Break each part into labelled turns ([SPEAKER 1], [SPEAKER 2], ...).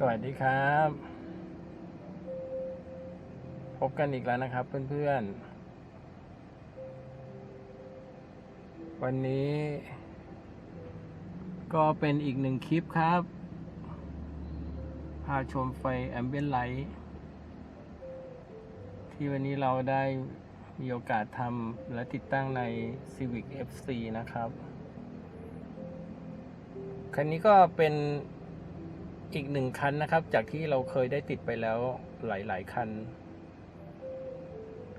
[SPEAKER 1] สวัสดีครับ พบกันอีกแล้วนะครับเพื่อนๆ วันนี้ ก็เป็นอีกหนึ่งคลิปครับ พาชมไฟแอมเบียนไลท์ที่วันนี้เราได้มีโอกาสทำและติดตั้งใน Civic FC นะครับ คันนี้ก็เป็น อีกหนึ่งคันนะครับ จากที่เราเคยได้ติดไปแล้วหลาย ๆ คัน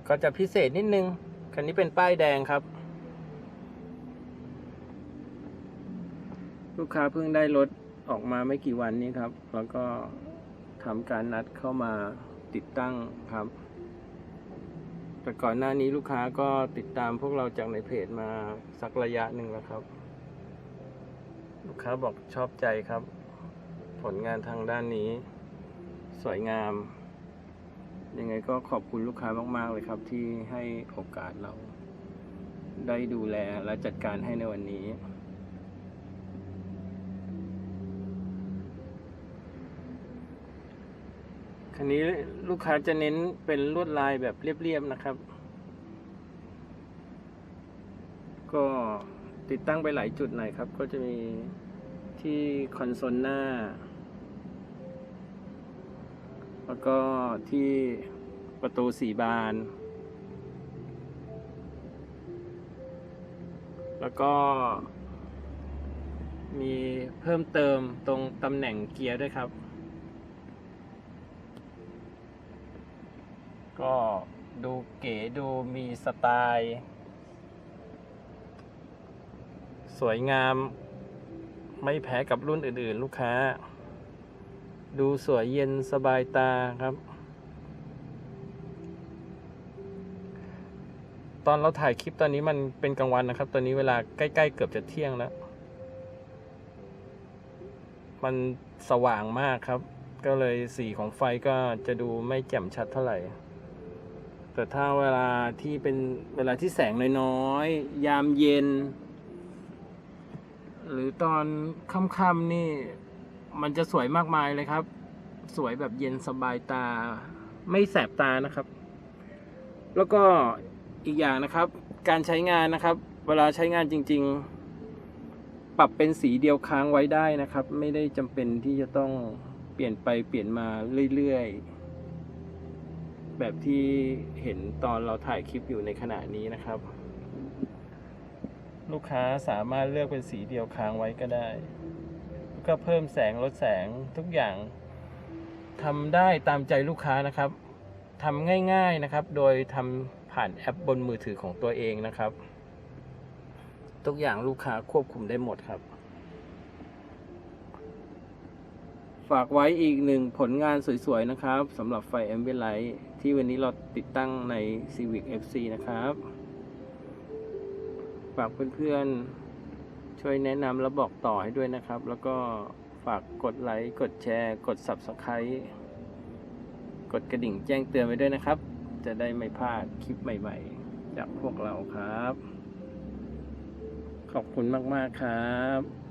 [SPEAKER 1] ก็จะพิเศษนิดนึง คันนี้เป็นป้ายแดงครับ ลูกค้าเพิ่งได้รถออกมาไม่กี่วันนี้ครับ แล้วก็ทำการนัดเข้ามาติดตั้งครับ แต่ก่อนหน้านี้ลูกค้าก็ติดตามพวกเราจากในเพจมาสักระยะหนึ่งแล้วครับ ลูกค้าบอกชอบใจครับ ผลงานทางด้านนี้ สวยงาม ยังไงก็ขอบคุณลูกค้ามากๆเลยครับ ที่ให้โอกาสเรา ได้ดูแลและจัดการให้ในวันนี้คันนี้ลูกค้าจะเน้นเป็นลวดลายแบบเรียบๆนะครับ ก็ติดตั้งไปหลายจุดหน่อยครับ ก็จะมีที่คอนโซลหน้า แล้วก็ที่ประตูสีบาน แล้วก็ มีเพิ่มเติมตรงตำแหน่งเกียร์ด้วยครับ ก็ดูเก๋ดูมีสไตล์ สวยงามไม่แพ้กับรุ่นอื่นๆ ลูกค้า ดูสวยเย็นสบายตาครับ ตอนเราถ่ายคลิปตอนนี้มันเป็นกลางวันนะครับ ตอนนี้เวลาใกล้ๆเกือบจะเที่ยงแล้ว มันสว่างมากครับ ก็เลยสีของไฟก็จะดูไม่แจ่มชัดเท่าไหร่ แต่ถ้าเวลาที่เป็นเวลาที่แสงน้อยๆยามเย็น หรือตอนค่ำๆนี่ มันจะสวยมากมายเลยครับ สวยแบบเย็นสบายตา ไม่แสบตานะครับ แล้วก็อีกอย่างนะครับ การใช้งานนะครับ เวลาใช้งานจริง ๆ ปรับเป็นสีเดียวค้างไว้ได้นะครับ ไม่ได้จำเป็นที่จะต้องเปลี่ยนไปเปลี่ยนมาเรื่อยๆ แบบที่เห็นตอนเราถ่ายคลิปอยู่ในขณะนี้นะครับ ลูกค้าสามารถเลือกเป็นสีเดียวค้างไว้ก็ได้ ก็เพิ่มแสงลดแสงทุกอย่างทำได้ตามใจลูกค้านะครับทำง่าย ๆนะครับ โดยทำผ่านแอปบนมือถือของตัวเองนะครับ ทุกอย่างลูกค้าควบคุมได้หมดครับ ฝากไว้อีกหนึ่งผลงานสวยๆนะครับสำหรับไฟ a m b i e n Light ที่วันนี้เราติดตั้งใน Civic FC นะครับ ฝากเพื่อนๆ ช่วยแนะนำและบอกต่อให้ด้วยนะครับ แล้วก็ฝากกดไลค์ กดแชร์ กด Subscribe กดกระดิ่งแจ้งเตือนไว้ด้วยนะครับ จะได้ไม่พลาดคลิปใหม่ๆ จากพวกเราครับ ขอบคุณมากๆครับ